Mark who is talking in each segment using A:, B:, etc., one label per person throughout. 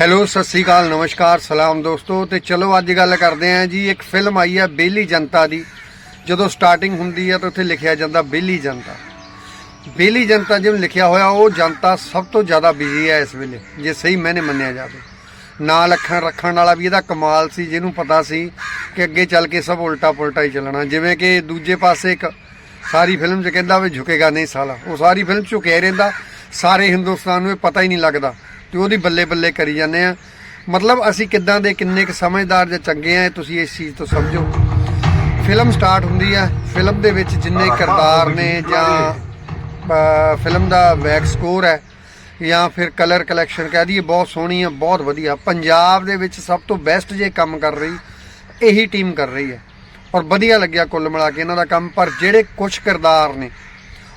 A: Hello, Sat Sri ਅਕਾਲ, ਨਮਸਕਾਰ, ਸਲਾਮ ਦੋਸਤੋ। ਤੇ ਚਲੋ, ਅੱਜ ਗੱਲ ਕਰਦੇ ਆਂ ਜੀ, ਇੱਕ ਫਿਲਮ ਆਈ ਆ ਬੇਲੀ ਜਨਤਾ ਦੀ। ਜਦੋਂ ਸਟਾਰਟਿੰਗ ਹੁੰਦੀ ਹੈ, ਤਾਂ ਉੱਥੇ ਲਿਖਿਆ ਜਾਂਦਾ ਬੇਲੀ ਜਨਤਾ। ਬੇਲੀ ਜਨਤਾ ਜਿਵੇਂ ਲਿਖਿਆ ਹੋਇਆ, ਉਹ ਜਨਤਾ ਸਭ ਤੋਂ ਜ਼ਿਆਦਾ ਬਿਜ਼ੀ ਹੈ ਇਸ ਵੇਲੇ, ਜੇ ਸਹੀ ਮੈਨੇ ਮੰਨਿਆ ਜਾਵੇ। ਨਾਂ ਲੱਖਾਂ ਰੱਖਣ ਵਾਲਾ ਵੀ ਇਹਦਾ ਕਮਾਲ ਸੀ, ਜਿਹਨੂੰ ਪਤਾ ਸੀ ਕਿ ਅੱਗੇ ਚੱਲ ਕੇ ਸਭ ਉਲਟਾ ਪੁਲਟਾ ਹੀ ਚੱਲਣਾ। ਜਿਵੇਂ ਕਿ ਦੂਜੇ ਪਾਸੇ ਇੱਕ ਸਾਰੀ ਫਿਲਮ 'ਚ ਕਹਿੰਦਾ ਵੀ ਝੁਕੇਗਾ ਨਹੀਂ ਸਾਲਾ। ਉਹ ਸਾਰੀ ਫਿਲਮ ਝੁਕਿਆ ਰਹਿੰਦਾ। ਸਾਰੇ ਹਿੰਦੁਸਤਾਨ ਨੂੰ ਇਹ ਪਤਾ ਹੀ ਨਹੀਂ ਲੱਗਦਾ। ਤੇ ਉਹਦੀ ਬੱਲੇ ਬੱਲੇ ਕਰੀ ਜਾਂਦੇ ਆ। ਮਤਲਬ ਅਸੀਂ ਕਿੱਦਾਂ ਦੇ ਕਿੰਨੇ ਕੁ ਸਮਝਦਾਰ ਜਾਂ ਚੰਗੇ ਆ ਤੁਸੀਂ ਇਸ ਚੀਜ਼ ਤੋਂ ਸਮਝੋ। ਫਿਲਮ ਸਟਾਰਟ ਹੁੰਦੀ ਆ, ਫਿਲਮ ਦੇ ਵਿੱਚ ਜਿੰਨੇ ਕਿਰਦਾਰ ਨੇ ਜਾਂ ਫਿਲਮ ਦਾ ਬੈਕ ਸਕੋਰ ਹੈ, ਜਾਂ ਫਿਰ ਕਲਰ ਕਲੈਕਸ਼ਨ ਕਹਿ ਦਈਏ, ਬਹੁਤ ਸੋਹਣੀ ਹੈ ਬਹੁਤ ਵਧੀਆ। ਪੰਜਾਬ ਦੇ ਵਿੱਚ ਸਭ ਤੋਂ ਬੈਸਟ ਜੇ ਕੰਮ ਕਰ ਰਹੀ, ਇਹੀ ਟੀਮ ਕਰ ਰਹੀ ਹੈ। ਔਰ ਵਧੀਆ ਲੱਗਿਆ ਕੁੱਲ ਮਿਲਾ ਕੇ ਇਹਨਾਂ ਦਾ ਕੰਮ, ਪਰ ਜਿਹੜੇ ਕੁਝ ਕਿਰਦਾਰ ਨੇ,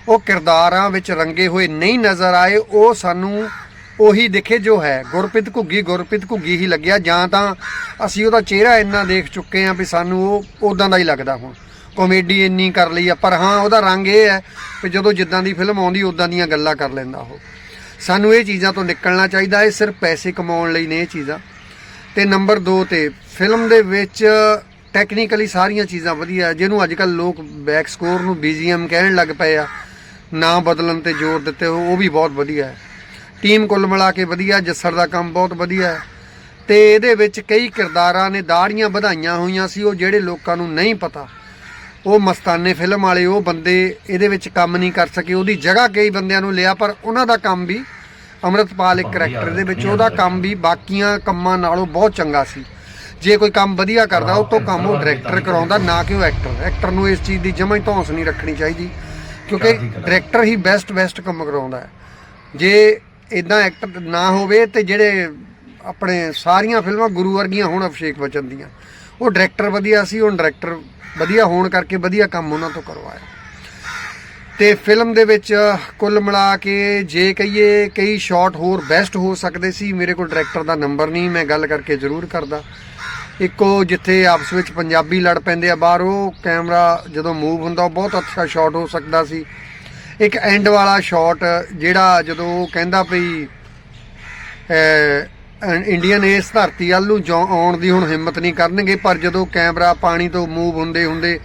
A: ਉਹ ਕਿਰਦਾਰਾਂ ਵਿੱਚ ਰੰਗੇ ਹੋਏ ਨਹੀਂ ਨਜ਼ਰ ਆਏ, ਉਹ ਸਾਨੂੰ ਉਹੀ ਦਿਖੇ ਜੋ ਹੈ। ਗੁਰਪ੍ਰੀਤ ਘੁੱਗੀ ਗੁਰਪ੍ਰੀਤ ਘੁੱਗੀ ਹੀ ਲੱਗਿਆ। ਜਾਂ ਤਾਂ ਅਸੀਂ ਉਹਦਾ ਚਿਹਰਾ ਇੰਨਾ ਦੇਖ ਚੁੱਕੇ ਹਾਂ ਵੀ ਸਾਨੂੰ ਉਹ ਉਦਾਂ ਦਾ ਹੀ ਲੱਗਦਾ ਹੁਣ। ਕਾਮੇਡੀ ਇੰਨੀ ਕਰ ਲਈ ਆ, ਪਰ ਹਾਂ, ਉਹਦਾ ਰੰਗ ਇਹ ਹੈ ਕਿ ਜਦੋਂ ਜਿੱਦਾਂ ਦੀ ਫਿਲਮ ਆਉਂਦੀ ਉਦਾਂ ਦੀਆਂ ਗੱਲਾਂ ਕਰ ਲੈਂਦਾ ਉਹ। ਸਾਨੂੰ ਇਹ ਚੀਜ਼ਾਂ ਤੋਂ ਨਿਕਲਣਾ ਚਾਹੀਦਾ। ਇਹ ਸਿਰਫ ਪੈਸੇ ਕਮਾਉਣ ਲਈ ਨੇ ਇਹ ਚੀਜ਼ਾਂ। ਤੇ ਨੰਬਰ 2 ਤੇ ਫਿਲਮ ਦੇ ਵਿੱਚ ਟੈਕਨੀਕਲੀ ਸਾਰੀਆਂ ਚੀਜ਼ਾਂ ਵਧੀਆ ਜਿਹਨੂੰ ਅੱਜ ਕੱਲ ਲੋਕ ਬੈਕ ਸਕੋਰ ਨੂੰ BGM ਕਹਿਣ ਲੱਗ ਪਏ ਆ। ਨਾ ਬਦਲਣ ਤੇ ਜ਼ੋਰ ਦਿੱਤੇ ਹੋ ਉਹ ਵੀ ਬਹੁਤ ਵਧੀਆ ਹੈ। ਟੀਮ ਕੁੱਲ ਮਿਲਾ ਕੇ ਵਧੀਆ ਜੱਸਰ ਦਾ ਕੰਮ ਬਹੁਤ ਵਧੀਆ ਹੈ। ਤੇ ਇਹਦੇ ਵਿੱਚ ਕਈ ਕਿਰਦਾਰਾਂ ਨੇ ਦਾੜੀਆਂ ਵਧਾਈਆਂ ਹੋਈਆਂ ਸੀ ਉਹ ਜਿਹੜੇ ਲੋਕਾਂ ਨੂੰ ਨਹੀਂ ਪਤਾ। ਉਹ ਮਸਤਾਨੇ ਫਿਲਮ ਵਾਲੇ ਉਹ ਬੰਦੇ ਇਹਦੇ ਵਿੱਚ ਕੰਮ ਨਹੀਂ ਕਰ ਸਕੇ। ਉਹਦੀ ਜਗ੍ਹਾ ਕਈ ਬੰਦਿਆਂ ਨੂੰ ਲਿਆ ਪਰ ਉਹਨਾਂ ਦਾ ਕੰਮ ਵੀ ਅੰਮ੍ਰਿਤਪਾਲ ਇੱਕ ਕਰੈਕਟਰ ਦੇ ਵਿੱਚ ਉਹਦਾ ਕੰਮ ਵੀ ਬਾਕੀਆਂ ਕੰਮਾਂ ਨਾਲੋਂ ਬਹੁਤ ਚੰਗਾ ਸੀ। ਜੇ ਕੋਈ ਕੰਮ ਵਧੀਆ ਕਰਦਾ ਉਹ ਤੋਂ ਕੰਮ ਉਹ ਡਾਇਰੈਕਟਰ ਕਰਾਉਂਦਾ ਨਾ ਕਿ ਉਹ ਐਕਟਰ। ਐਕਟਰ ਨੂੰ ਇਸ ਚੀਜ਼ ਦੀ ਜਮਾਂ ਹੀ ਧੌਂਸ ਨਹੀਂ ਰੱਖਣੀ ਚਾਹੀਦੀ ਕਿਉਂਕਿ ਡਾਇਰੈਕਟਰ ਹੀ ਬੈਸਟ ਬੈਸਟ ਕੰਮ ਕਰਾਉਂਦਾ ਹੈ। ਜੇ ਇਦਾਂ ਐਕਟਰ ਨਾ ਹੋਵੇ ਤੇ ਜਿਹੜੇ ਆਪਣੇ ਸਾਰੀਆਂ ਫਿਲਮਾਂ ਗੁਰੂ ਵਰਗੀਆਂ ਹੋਣ, ਅਭਿਸ਼ੇਕ ਬਚਨ ਦੀਆਂ। ਉਹ ਡਾਇਰੈਕਟਰ ਵਧੀਆ ਸੀ ਉਹ ਡਾਇਰੈਕਟਰ ਵਧੀਆ ਹੋਣ ਕਰਕੇ ਵਧੀਆ ਕੰਮ ਉਹਨਾਂ ਤੋਂ ਕਰਵਾਇਆ। ਤੇ ਫਿਲਮ ਦੇ ਵਿੱਚ ਕੁੱਲ ਮਿਲਾ ਕੇ ਜੇ ਕਹੀਏ ਕਈ ਸ਼ਾਟ ਹੋਰ ਬੈਸਟ ਹੋ ਸਕਦੇ ਸੀ, ਮੇਰੇ ਕੋਲ ਡਾਇਰੈਕਟਰ ਦਾ ਨੰਬਰ ਨਹੀਂ, ਮੈਂ ਗੱਲ ਕਰਕੇ ਜ਼ਰੂਰ ਕਰਦਾ। ਇੱਕੋ ਜਿੱਥੇ ਆਪਸ ਵਿੱਚ ਪੰਜਾਬੀ ਲੜ ਪੈਂਦੇ ਆ, ਬਾਹਰ ਉਹ ਕੈਮਰਾ ਜਦੋਂ ਮੂਵ ਹੁੰਦਾ, ਉਹ ਬਹੁਤ ਅੱਛਾ ਸ਼ਾਟ ਹੋ ਸਕਦਾ ਸੀ। ਇੱਕ ਐਂਡ ਵਾਲਾ ਸ਼ਾਟ ਜਿਹੜਾ ਜਦੋਂ ਉਹ ਕਹਿੰਦਾ ਵੀ ਇੰਡੀਅਨ ਇਸ ਧਰਤੀ ਵੱਲ ਨੂੰ ਜੋ- ਆਉਣ ਦੀ ਹੁਣ ਹਿੰਮਤ ਨਹੀਂ ਕਰਨਗੇ, ਪਰ ਜਦੋਂ ਕੈਮਰਾ ਪਾਣੀ ਤੋਂ ਮੂਵ ਹੁੰਦੇ ਹੁੰਦੇ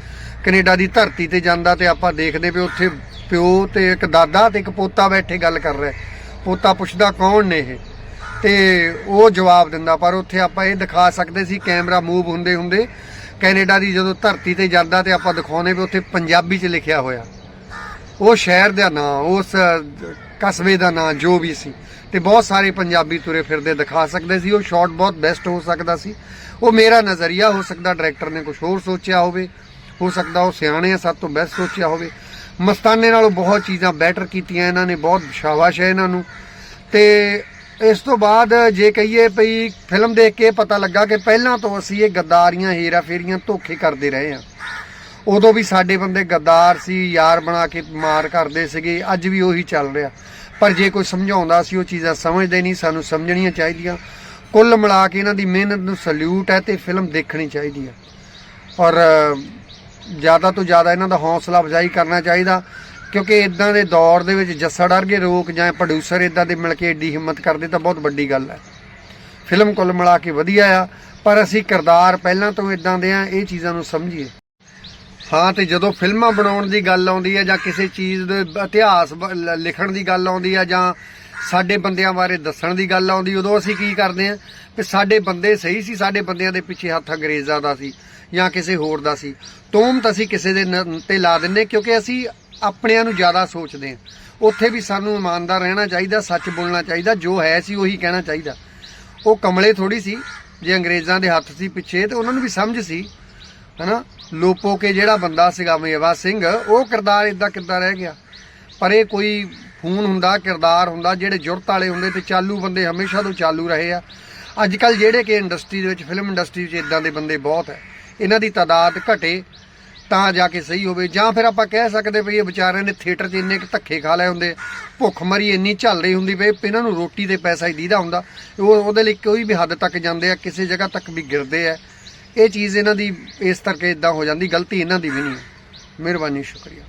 A: ਕੈਨੇਡਾ ਦੀ ਧਰਤੀ ਤੇ ਜਾਂਦਾ ਤੇ ਆਪਾਂ ਦੇਖਦੇ ਵੀ ਉੱਥੇ ਪਿਓ ਤੇ ਇੱਕ ਦਾਦਾ ਤੇ ਇੱਕ ਪੋਤਾ ਬੈਠੇ ਗੱਲ ਕਰ ਰਿਹਾ। ਪੋਤਾ ਪੁੱਛਦਾ ਕੌਣ ਨੇ ਇਹ? ਤੇ ਉਹ ਜਵਾਬ ਦਿੰਦਾ, ਪਰ ਉੱਥੇ ਆਪਾਂ ਇਹ ਦਿਖਾ ਸਕਦੇ ਸੀ ਕੈਮਰਾ ਮੂਵ ਹੁੰਦੇ ਹੁੰਦੇ ਕੈਨੇਡਾ ਦੀ ਜਦੋਂ ਧਰਤੀ ਤੇ ਜਾਂਦਾ ਤੇ ਆਪਾਂ ਦਿਖਾਉਨੇ ਵੀ ਉੱਥੇ ਪੰਜਾਬੀ 'ਚ ਲਿਖਿਆ ਹੋਇਆ। ਉਹ ਸ਼ਹਿਰ ਦਾ ਨਾਂ, ਉਸ ਕਸਬੇ ਦਾ ਨਾਂ ਜੋ ਵੀ ਸੀ, ਤੇ ਬਹੁਤ ਸਾਰੇ ਪੰਜਾਬੀ ਤੁਰੇ ਫਿਰਦੇ ਦਿਖਾ ਸਕਦੇ ਸੀ, ਉਹ ਸ਼ਾਟ ਬਹੁਤ ਬੈਸਟ ਹੋ ਸਕਦਾ ਸੀ। ਉਹ ਮੇਰਾ ਨਜ਼ਰੀਆ ਹੋ ਸਕਦਾ ਡਾਇਰੈਕਟਰ ਨੇ ਕੁਝ ਹੋਰ ਸੋਚਿਆ ਹੋਵੇ, ਹੋ ਸਕਦਾ ਉਹ ਸਿਆਣੇ ਆ, ਸਭ ਤੋਂ ਬੈਸਟ ਸੋਚਿਆ ਹੋਵੇ। ਮਸਤਾਨੇ ਨਾਲੋਂ ਬਹੁਤ ਚੀਜ਼ਾਂ ਬੈਟਰ ਕੀਤੀਆਂ ਇਹਨਾਂ ਨੇ, ਬਹੁਤ ਸ਼ਾਬਾਸ਼ ਹੈ ਇਹਨਾਂ ਨੂੰ। ਤੇ ਇਸ ਤੋਂ ਬਾਅਦ ਜੇ ਕਹੀਏ ਭਈ ਫਿਲਮ ਦੇਖ ਕੇ ਪਤਾ ਲੱਗਾ ਕਿ ਪਹਿਲਾਂ ਤੋਂ ਅਸੀਂ ਇਹ ਗੱਦਾਰੀਆਂ ਹੀਰਾ ਫੇਰੀਆਂ ਧੋਖੇ ਕਰਦੇ ਰਹੇ ਹਾਂ। ਉਦੋਂ ਵੀ ਸਾਡੇ ਬੰਦੇ ਗੱਦਾਰ ਸੀ, ਯਾਰ ਬਣਾ ਕੇ ਮਾਰ ਕਰਦੇ ਸੀਗੇ, ਅੱਜ ਵੀ ਉਹੀ ਚੱਲ ਰਿਹਾ। ਪਰ ਜੇ ਕੋਈ ਸਮਝਾਉਂਦਾ ਸੀ, ਉਹ ਚੀਜ਼ਾਂ ਸਮਝਦੇ ਨਹੀਂ, ਸਾਨੂੰ ਸਮਝਣੀਆਂ ਚਾਹੀਦੀਆਂ। ਕੁੱਲ ਮਿਲਾ ਕੇ ਇਹਨਾਂ ਦੀ ਮਿਹਨਤ ਨੂੰ ਸਲੂਟ ਹੈ ਤੇ ਫਿਲਮ ਦੇਖਣੀ ਚਾਹੀਦੀ ਹੈ। ਔਰ, ਜ਼ਿਆਦਾ ਤੋਂ ਜ਼ਿਆਦਾ ਇਹਨਾਂ ਦਾ ਹੌਸਲਾ ਅਫਜ਼ਾਈ ਕਰਨਾ ਚਾਹੀਦਾ, ਕਿਉਂਕਿ ਇਦਾਂ ਦੇ ਦੌਰ ਦੇ ਵਿੱਚ ਜੱਸੜ ਡਰਗੇ ਰੋਕ ਜਾਂ ਪ੍ਰੋਡਿਊਸਰ ਇਦਾਂ ਦੇ ਮਿਲ ਕੇ ਏਡੀ ਹਿੰਮਤ ਕਰਦੇ ਤਾਂ ਬਹੁਤ ਵੱਡੀ ਗੱਲ ਹੈ। ਫਿਲਮ ਕੁੱਲ ਮਿਲਾ ਕੇ ਵਧੀਆ ਆ, ਪਰ ਅਸੀਂ ਕਿਰਦਾਰ ਪਹਿਲਾਂ ਤੋਂ ਇਦਾਂ ਦੇ ਆ, ਇਹ ਚੀਜ਼ਾਂ ਨੂੰ ਸਮਝੀਏ। ਹਾਂ, ਤੇ ਜਦੋਂ ਫਿਲਮਾਂ ਬਣਾਉਣ ਦੀ ਗੱਲ ਆਉਂਦੀ ਹੈ ਜਾਂ ਕਿਸੇ ਚੀਜ਼ ਦੇ ਇਤਿਹਾਸ ਲਿਖਣ ਦੀ ਗੱਲ ਆਉਂਦੀ ਹੈ ਜਾਂ ਸਾਡੇ ਬੰਦਿਆਂ ਬਾਰੇ ਦੱਸਣ ਦੀ ਗੱਲ ਆਉਂਦੀ, ਉਦੋਂ ਅਸੀਂ ਕੀ ਕਰਦੇ ਹਾਂ? ਕਿ ਸਾਡੇ ਬੰਦੇ ਸਹੀ ਸੀ, ਸਾਡੇ ਬੰਦਿਆਂ ਦੇ ਪਿੱਛੇ ਹੱਥ ਅੰਗਰੇਜ਼ਾਂ ਦਾ ਸੀ ਜਾਂ ਕਿਸੇ ਹੋਰ ਦਾ ਸੀ। ਤੋਮਤ ਅਸੀਂ ਕਿਸੇ ਦੇ ਨ- ਤੇ ਲਾ ਦਿੰਨੇ ਕਿਉਂਕਿ ਅਸੀਂ ਆਪਣਿਆਂ ਨੂੰ ਜ਼ਿਆਦਾ ਸੋਚਦੇ ਹਾਂ। ਉੱਥੇ ਵੀ ਸਾਨੂੰ ਇਮਾਨਦਾਰ ਰਹਿਣਾ ਚਾਹੀਦਾ, ਸੱਚ ਬੋਲਣਾ ਚਾਹੀਦਾ, ਜੋ ਹੈ ਸੀ ਉਹੀ ਕਹਿਣਾ ਚਾਹੀਦਾ। ਉਹ ਕਮਲੇ ਥੋੜੀ ਸੀ, ਜੇ ਅੰਗਰੇਜ਼ਾਂ ਦੇ ਹੱਥ ਸੀ ਪਿੱਛੇ, ਤੇ ਉਹਨਾਂ ਨੂੰ ਵੀ ਸਮਝ ਸੀ। ਹਨਾ? ਲੋਪੋ ਕੇ ਜਿਹੜਾ ਬੰਦਾ ਸੀਗਾ ਮੇਵਾ ਸਿੰਘ, ਉਹ ਕਿਰਦਾਰ ਇਦਾਂ ਕਿੱਦਾਂ ਰਹਿ ਗਿਆ? ਪਰ ਇਹ ਕੋਈ ਫੋਨ ਹੁੰਦਾ, ਕਿਰਦਾਰ ਹੁੰਦਾ, ਜਿਹੜੇ ਜੁਰਤ ਵਾਲੇ ਹੁੰਦੇ ਤੇ ਚਾਲੂ ਬੰਦੇ ਹਮੇਸ਼ਾ ਤੋਂ ਚਾਲੂ ਰਹੇ ਆ। ਅੱਜ ਕੱਲ ਜਿਹੜੇ ਕਿ ਇੰਡਸਟਰੀ ਦੇ ਵਿੱਚ ਫਿਲਮ ਇੰਡਸਟਰੀ ਵਿੱਚ ਇਦਾਂ ਦੇ ਬੰਦੇ ਬਹੁਤ ਹੈ ਇਹਨਾਂ ਦੀ ਤਾਦਾਦ ਘਟੇ, ਤਾਂ ਜਾ ਕੇ ਸਹੀ ਹੋਵੇ। ਜਾਂ ਫਿਰ ਆਪਾਂ ਕਹਿ ਸਕਦੇ ਵੀ ਇਹ ਵਿਚਾਰਿਆਂ ਨੇ ਥੀਏਟਰ 'ਚ ਇੰਨੇ ਕੁ ਧੱਕੇ ਖਾ ਲਏ ਹੁੰਦੇ ਭੁੱਖ ਮਰੀ ਇੰਨੀ ਝੱਲ ਰਹੀ ਹੁੰਦੀ ਵੀ ਇਹਨਾਂ ਨੂੰ ਰੋਟੀ ਤੇ ਪੈਸਾ ਹੀ ਦੀਦਾ ਹੁੰਦਾ। ਉਹ ਉਹਦੇ ਲਈ ਕੋਈ ਵੀ ਹੱਦ ਤੱਕ ਜਾਂਦੇ ਆ, ਕਿਸੇ ਜਗ੍ਹਾ ਤੱਕ ਵੀ ਗਿਰਦੇ ਆ। ਇਹ ਚੀਜ਼ ਇਹਨਾਂ ਦੀ ਇਸ ਕਰਕੇ ਇਦਾਂ ਹੋ ਜਾਂਦੀ, ਗਲਤੀ ਇਹਨਾਂ ਦੀ ਵੀ ਨਹੀਂ ਹੈ। ਮਿਹਰਬਾਨੀ, ਸ਼ੁਕਰੀਆ।